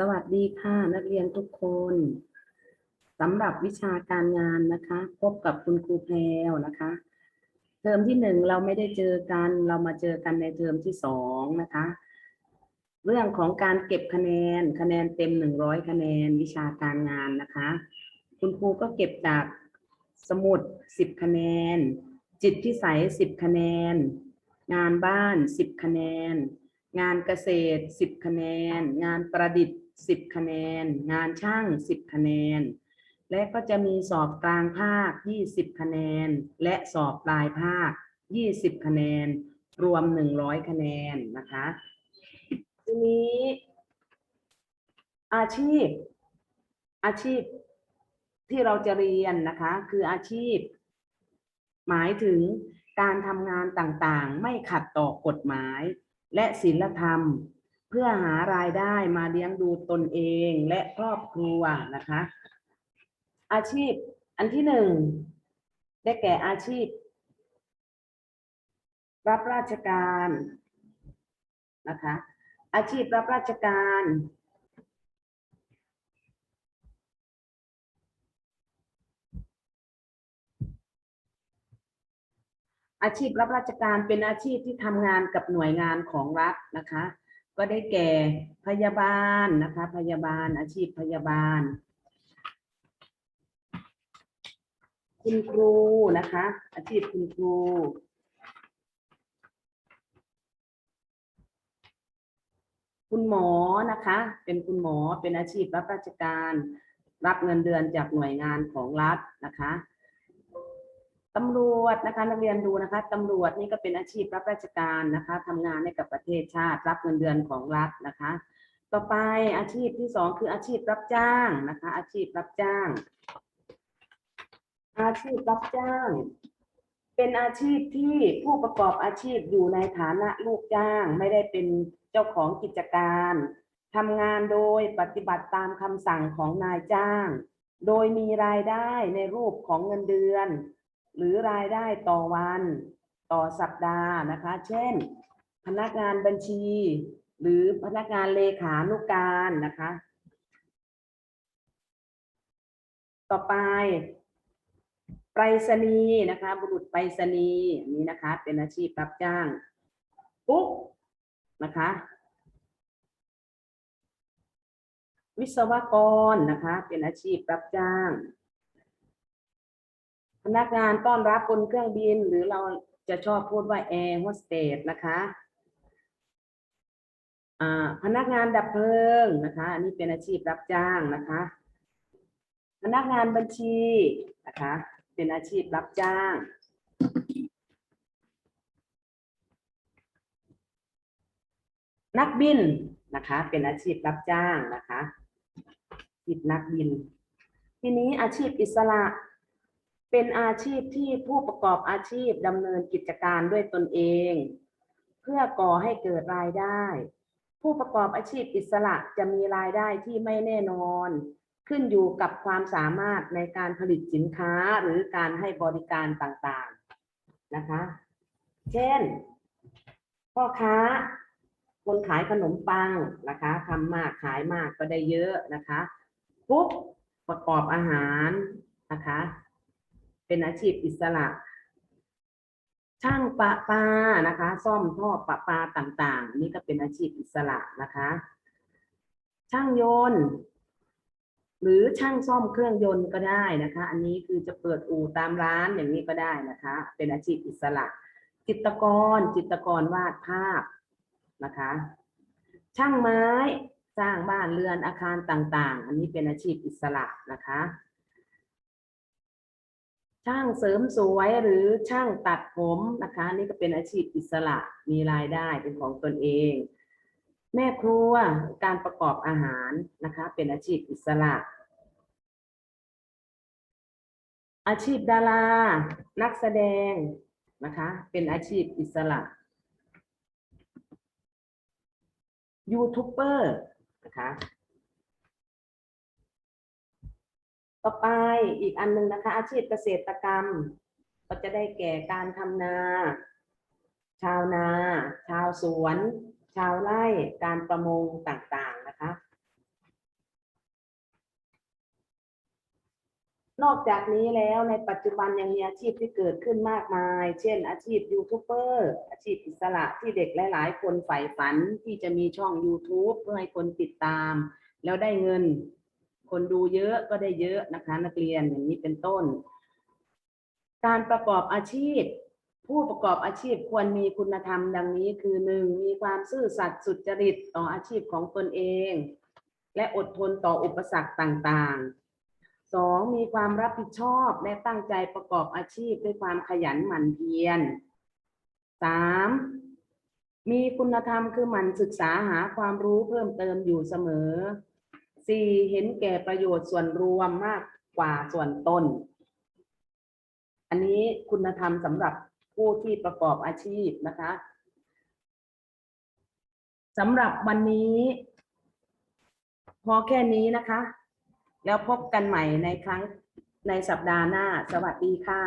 สวัสดีค่ะนักเรียนทุกคนสำหรับวิชาการงานนะคะ พบกับคุณครูแพรวนะคะ เทอมที่หนึ่งเราไม่ได้เจอกันเรามาเจอกันในเทอมที่สองนะคะ เรื่องของการเก็บคะแนนคะแนนเต็มหนึ่งร้อยคะแนนวิชาการงานนะคะ คุณครูก็เก็บจากสมุดสิบคะแนน จิตพิสัยสิบคะแนน งานบ้านสิบคะแนน งานเกษตร10คะแนน งานประดิษฐ์ 10 คะแนน งานช่าง 10 คะแนน และก็จะมีสอบกลางภาค 20 คะแนน และสอบปลายภาค 20 คะแนน รวม 100 คะแนนนะคะ ทีนี้ อาชีพ อาชีพที่เราจะเรียนนะคะ คืออาชีพ หมายถึงการทำงานต่างๆ ไม่ขัดต่อกฎหมาย และศีลธรรม พื่อหารายได้มาเลี้ยงดูตนเองและครอบครัวนะคะ อาชีพอันที่หนึ่งได้แก่อาชีพ รับราชการนะคะ อาชีพรับราชการ อาชีพรับราชการเป็นอาชีพที่ทำงานกับหน่วยงานของรัฐนะคะ ก็ได้แก่พยาบาลนะคะ พยาบาลอาชีพพยาบาล คุณครูนะคะ อาชีพคุณครู คุณหมอนะคะ เป็นคุณหมอเป็นอาชีพรับราชการ รับเงินเดือนจากหน่วยงานของรัฐนะคะ ตำรวจนะคะนักเรียนดูนะคะตำรวจนี่ก็เป็นอาชีพรับราชการนะคะทำงานให้กับประเทศชาติรับเงินเดือนของรัฐนะคะ ต่อไปอาชีพที่สองคืออาชีพรับจ้างนะคะ อาชีพรับจ้าง อาชีพรับจ้าง เป็นอาชีพที่ผู้ประกอบอาชีพอยู่ในฐานะลูกจ้าง ไม่ได้เป็นเจ้าของกิจการทำงานโดยปฏิบัติตามคำสั่งของนายจ้าง โดยมีรายได้ในรูปของเงินเดือน หรือรายได้ต่อวันต่อสัปดาห์นะคะ เช่น พนักงานบัญชี หรือพนักงานเลขานุการนะคะ ต่อไปไปรษณีย์นะคะ บุรุษไปรษณีย์นี้นะคะ เป็นอาชีพรับจ้างกุ๊กนะคะ วิศวกรนะคะ เป็นอาชีพรับจ้าง พนักงานต้อนรับบนเครื่องบิน หรือเราจะชอบพูดว่าแอร์โฮสเตสนะคะพนักงานดับเพลิงนะคะ อันนี้เป็นอาชีพรับจ้างนะคะ พนักงานบัญชีนะคะ เป็นอาชีพรับจ้าง นักบินนะคะ เป็นอาชีพรับจ้างนะคะอาชีพนักบิน ทีนี้อาชีพอิสระ เป็นอาชีพที่ผู้ประกอบอาชีพดำเนินกิจการด้วยตนเอง เพื่อก่อให้เกิดรายได้ ผู้ประกอบอาชีพอิสระจะมีรายได้ที่ไม่แน่นอน ขึ้นอยู่กับความสามารถในการผลิตสินค้าหรือการให้บริการต่างๆนะคะ เช่น พ่อค้า คนขายขนมปังนะคะทำมากขายมากก็ได้เยอะนะคะกุ๊กประกอบอาหารนะคะ เป็นอาชีพอิสระ ช่างประปานะคะ ซ่อมท่อประปาต่างๆ นี่ก็เป็นอาชีพอิสระนะคะ ช่างยนต์ หรือช่างซ่อมเครื่องยนต์ก็ได้นะคะ อันนี้คือจะเปิดอู่ตามร้านอย่างนี้ก็ได้นะคะ เป็นอาชีพอิสระ จิตรกร จิตรกรวาดภาพนะคะ ช่างไม้สร้างบ้านเรือนอาคารต่างๆ อันนี้เป็นอาชีพอิสระนะคะ ช่างเสริมสวยหรือช่างตัดผมนะคะ นี่ก็เป็นอาชีพอิสระมีรายได้เป็นของตนเอง แม่ครัวการประกอบอาหารนะคะ เป็นอาชีพอิสระ อาชีพดารา นักแสดงนะคะ เป็นอาชีพอิสระยูทูบเบอร์นะคะ ต่อไปอีกอันนึงนะคะ อาชีพเกษตรกรรม ก็จะได้แก่การทำนา ชาวนา ชาวสวน ชาวไร่การประมงต่างๆนะคะนอกจากนี้แล้วในปัจจุบันยังมีอาชีพที่เกิดขึ้นมากมาย เช่น อาชีพยูทูบเบอร์อาชีพอิสระที่เด็กหลาย ๆ คนใฝ่ฝันที่จะมีช่อง YouTube เพื่อให้คนติดตาม แล้วได้เงิน คนดูเยอะก็ได้เยอะนะคะ นักเรียนอย่างนี้เป็นต้น การประกอบอาชีพ ผู้ประกอบอาชีพควรมีคุณธรรมดังนี้คือหนึ่งมีความซื่อสัตย์สุจริตต่ออาชีพของตนเอง และอดทนต่ออุปสรรคต่างๆสองมีความรับผิดชอบและตั้งใจประกอบอาชีพด้วยความขยันหมั่นเพียรสามมีคุณธรรมคือหมั่นศึกษาหาความรู้เพิ่มเติมอยู่เสมอ สี่เห็นแก่ประโยชน์ส่วนรวมมากกว่าส่วนตน อันนี้คุณธรรมสำหรับผู้ที่ประกอบอาชีพนะคะสำหรับวันนี้ พอแค่นี้นะคะ แล้วพบกันใหม่ในครั้งในสัปดาห์หน้า สวัสดีค่ะ